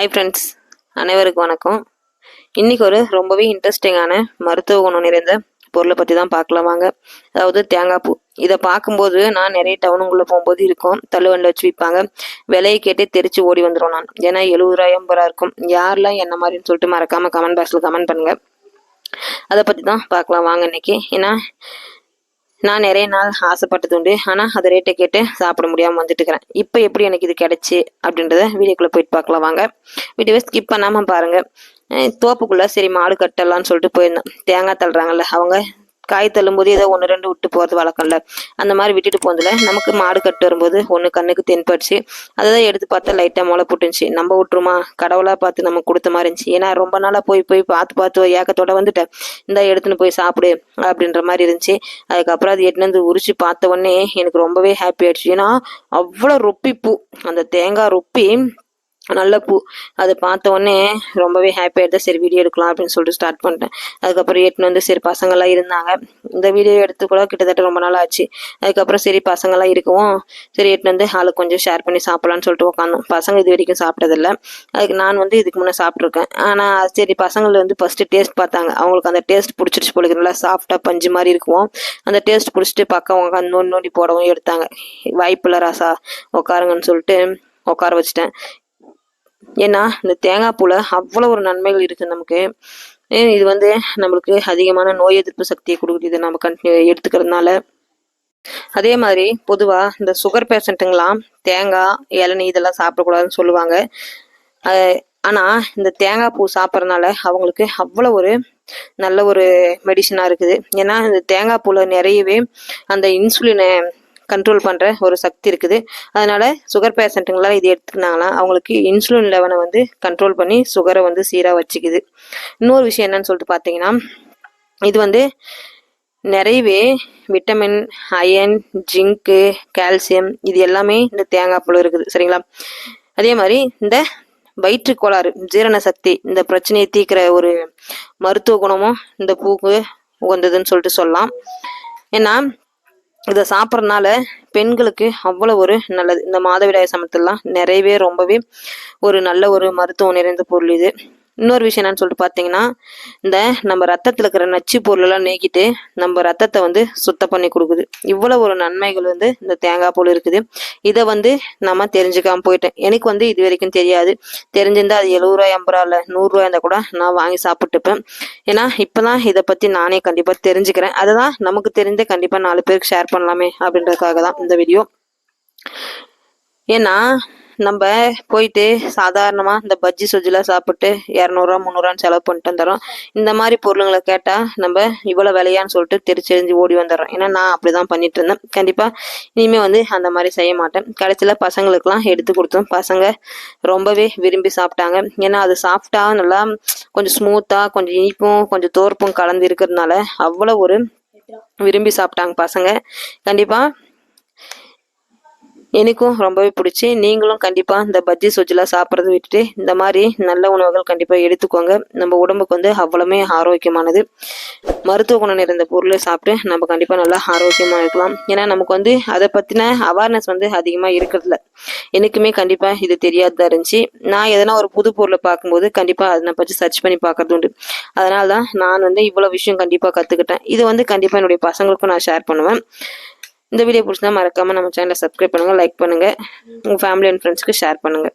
Hi friends அனைவருக்கும் வணக்கம். இன்றைக்கி ஒரு ரொம்பவே இன்ட்ரெஸ்டிங்கான மருத்துவ குணம் நிறைந்த பொருளை பற்றி தான் பார்க்கலாம் வாங்க. அதாவது தேங்காய் பூ. இதை பார்க்கும்போது நான் நிறைய டவுனுக்குள்ளே போகும்போது இருக்கும். தள்ளுவண்டில் வச்சு விற்பாங்க விலையை கேட்டே தெரிச்சு ஓடி வந்துடும் நான். ஏன்னா எழுபது ரூபா எண்பது ரூபா இருக்கும். யாரெல்லாம் என்ன மாதிரின்னு சொல்லிட்டு மறக்காமல் கமெண்ட் பாக்ஸில் கமெண்ட் பண்ணுங்கள் அதை பற்றி தான் பார்க்கலாம் வாங்க இன்னைக்கு. ஏன்னா நான் நிறைய நாள் ஆசைப்பட்டது உண்டு ஆனால் அது ரேட்டை கேட்டு சாப்பிட முடியாமல் வந்துட்டு இருக்கிறேன் இப்போ எப்படி எனக்கு இது கிடச்சி அப்படின்றத வீடியோக்குள்ளே போயிட்டு பார்க்கலாம் வாங்க. வீடியோவை ஸ்கிப் பண்ணாமல் பாருங்கள் தோப்புக்குள்ளே சரி மாடு கட்டலாம்னு சொல்லிட்டு போயிருந்தேன். தேங்காய் தள்ளுறாங்கல்ல அவங்க காய் தள்ளும்போது ஏதோ ஒன்று ரெண்டு விட்டு போகிறது வழக்கம்ல. அந்த மாதிரி விட்டுட்டு போனதில் நமக்கு மாடு கட்டு வரும்போது ஒன்று கண்ணுக்கு தென்பட்டுச்சு. அதை தான் எடுத்து பார்த்தா லைட்டாக முளை போட்டுருந்துச்சு. நம்ம விட்டுருமா? கடவுளாக பார்த்து நமக்கு கொடுத்த மாதிரி இருந்துச்சு. ஏன்னா ரொம்ப நாளாக போய் போய் பார்த்து பார்த்து ஏக்கத்தோட வந்துட்டேன். இந்த எடுத்துன்னு போய் சாப்பிடு அப்படின்ற மாதிரி இருந்துச்சு. அதுக்கப்புறம் அது எட்டுனு வந்து உரிச்சு பார்த்த உடனே எனக்கு ரொம்பவே ஹாப்பி ஆயிடுச்சு. ஏன்னா அவ்வளோ ரொப்பி பூ அந்த தேங்காய் ரொப்பி நல்ல பூ. அது பார்த்த உடனே ரொம்பவே ஹாப்பியாக இருந்தால் சரி வீடியோ எடுக்கலாம் அப்படின்னு சொல்லிட்டு ஸ்டார்ட் பண்ணிட்டேன். அதுக்கப்புறம் எட்டுன்னு வந்து சரி பசங்கள்லாம் இருந்தாங்க. இந்த வீடியோ எடுத்து கூட கிட்டத்தட்ட ரொம்ப நாள் ஆச்சு. அதுக்கப்புறம் சரி பசங்கள்லாம் இருக்கவும் சரி எட்டுன்னு வந்து ஆளுக்கு கொஞ்சம் ஷேர் பண்ணி சாப்பிட்லான்னு சொல்லிட்டு உட்காந்தோம் பசங்க இது வரைக்கும் சாப்பிட்டதில்ல. அதுக்கு நான் வந்து இதுக்கு முன்னே சாப்பிட்ருக்கேன் ஆனால் சரி பசங்களை வந்து ஃபஸ்ட்டு டேஸ்ட் பார்த்தாங்க. அவங்களுக்கு அந்த டேஸ்ட் பிடிச்சிருச்சு போல நல்லா சாஃப்டாக பஞ்சு மாதிரி இருக்கும். அந்த டேஸ்ட் பிடிச்சிட்டு பக்கம் உட்காந்து நோண்டி நோண்டி போடவும் எடுத்தாங்க. வாய்ப்பில்ல ராசா உட்காருங்கன்னு சொல்லிட்டு உட்கார வச்சுட்டேன். ஏன்னா இந்த தேங்காய் பூல அவ்வளோ ஒரு நன்மைகள் இருக்குது நமக்கு. இது வந்து நம்மளுக்கு அதிகமான நோய் எதிர்ப்பு சக்தியை கொடுக்குது. இதை நம்ம கண்டினியூ எடுத்துக்கிறதுனால. அதே மாதிரி பொதுவாக இந்த சுகர் பேஷண்ட்டுங்களாம் தேங்காய் இளநீ இதெல்லாம் சாப்பிடக்கூடாதுன்னு சொல்லுவாங்க. ஆனால் இந்த தேங்காய் பூ சாப்பிட்றதுனால அவங்களுக்கு அவ்வளோ ஒரு நல்ல ஒரு மெடிசனாக இருக்குது. ஏன்னா இந்த தேங்காய் பூவில் நிறையவே அந்த இன்சுலினை கண்ட்ரோல் பண்ணுற ஒரு சக்தி இருக்குது. அதனால் சுகர் பேஷண்ட்டுங்களாம் இது எடுத்துக்கினாங்கன்னா அவங்களுக்கு இன்சுலின் லெவனை வந்து கண்ட்ரோல் பண்ணி சுகரை வந்து சீராக வச்சுக்குது. இன்னொரு விஷயம் என்னன்னு சொல்லிட்டு பார்த்தீங்கன்னா இது வந்து நிறையவே விட்டமின் அயன் ஜிங்க்கு கால்சியம் இது எல்லாமே இந்த தேங்காய் பழம் இருக்குது. சரிங்களா? அதே மாதிரி இந்த வயிற்று கோளாறு ஜீரண சக்தி இந்த பிரச்சனையை தீக்கிற ஒரு மருத்துவ குணமும் இந்த பூக்கு உகந்ததுன்னு சொல்லிட்டு சொல்லலாம். ஏன்னா இதை சாப்பிட்றதுனால பெண்களுக்கு அவ்வளோ ஒரு நல்லது. இந்த மாதவிடாய் சமத்துலாம் நிறையவே ரொம்பவே ஒரு நல்ல ஒரு மருத்துவம் நிறைந்த பொருள் இது. இன்னொரு விஷயம் என்னன்னு சொல்லிட்டு பார்த்தீங்கன்னா இந்த நம்ம ரத்தத்தில் இருக்கிற நச்சு பொருளெல்லாம் நீக்கிட்டு நம்ம ரத்தத்தை வந்து சுத்தம் பண்ணி கொடுக்குது. இவ்வளோ ஒரு நன்மைகள் வந்து இந்த தேங்காய் பூல் இருக்குது. இதை வந்து நம்ம தெரிஞ்சுக்காம போயிட்டேன். எனக்கு வந்து இது வரைக்கும் தெரியாது. தெரிஞ்சிருந்தா அது எழுபது ரூபாய் ஐம்பது ரூபா இல்லை நூறுரூவா இருந்தால் கூட நான் வாங்கி சாப்பிட்டுப்பேன். ஏன்னா இப்போ தான் இதை பற்றி நானே கண்டிப்பாக தெரிஞ்சுக்கிறேன். அதை தான் நமக்கு தெரிஞ்ச கண்டிப்பாக நாலு பேருக்கு ஷேர் பண்ணலாமே அப்படின்றதுக்காக தான் இந்த வீடியோ ஏன்னா நம்ம போயிட்டு சாதாரணமாக இந்த பஜ்ஜி சொஜ்ஜிலாம் சாப்பிட்டு இரநூறுவா முந்நூறுவான்னு செலவு பண்ணிட்டு வந்துடுறோம். இந்த மாதிரி பொருளுங்களை கேட்டால் நம்ம இவ்வளோ விலையான்னு சொல்லிட்டு தெரிச்செறிஞ்சு ஓடி வந்துடுறோம். ஏன்னா நான் அப்படி தான் பண்ணிட்டு இருந்தேன். கண்டிப்பாக இனிமேல் வந்து அந்த மாதிரி செய்ய மாட்டேன். கடைசியில் பசங்களுக்கெல்லாம் எடுத்து கொடுத்தோம். பசங்க ரொம்பவே விரும்பி சாப்பிட்டாங்க. ஏன்னா அது சாப்பிட்டா நல்லா கொஞ்சம் ஸ்மூத்தாக கொஞ்சம் இனிப்பும் கொஞ்சம் தோற்பும் கலந்து இருக்கிறதுனால அவ்வளோ ஒரு விரும்பி சாப்பிட்டாங்க பசங்க. கண்டிப்பாக எனக்கும் ரொம்பவே பிடிச்சி. நீங்களும் கண்டிப்பாக இந்த பஜ்ஜி சொஜ்ஜிலாம் சாப்பிட்றத விட்டுட்டு இந்த மாதிரி நல்ல உணவுகள் கண்டிப்பாக எடுத்துக்கோங்க. நம்ம உடம்புக்கு வந்து அவ்வளவுமே ஆரோக்கியமானது. மருத்துவ குணம் நிறைந்த பொருளை சாப்பிட்டு நம்ம கண்டிப்பாக நல்லா ஆரோக்கியமாக இருக்கலாம். ஏன்னா நமக்கு வந்து அதை பற்றின அவேர்னஸ் வந்து அதிகமாக இருக்கிறதுல எனக்குமே கண்டிப்பாக இது தெரியாததா இருந்துச்சு. நான் எதனா ஒரு புது பொருளை பார்க்கும்போது கண்டிப்பாக அதை பற்றி சர்ச் பண்ணி பார்க்கறது உண்டு. அதனால தான் நான் வந்து இவ்வளோ விஷயம் கண்டிப்பாக கற்றுக்கிட்டேன் இது வந்து கண்டிப்பாக என்னுடைய பசங்களுக்கும் நான் ஷேர் பண்ணுவேன். இந்த வீடியோ பிடிச்சிருந்தா மறக்காமல் நம்ம சேனலை சப்ஸ்கிரைப் பண்ணுங்கள் லைக் பண்ணுங்கள் உங்கள் ஃபேமிலி அண்ட் ஃப்ரெண்ட்ஸ்க்கு ஷேர் பண்ணுங்கள்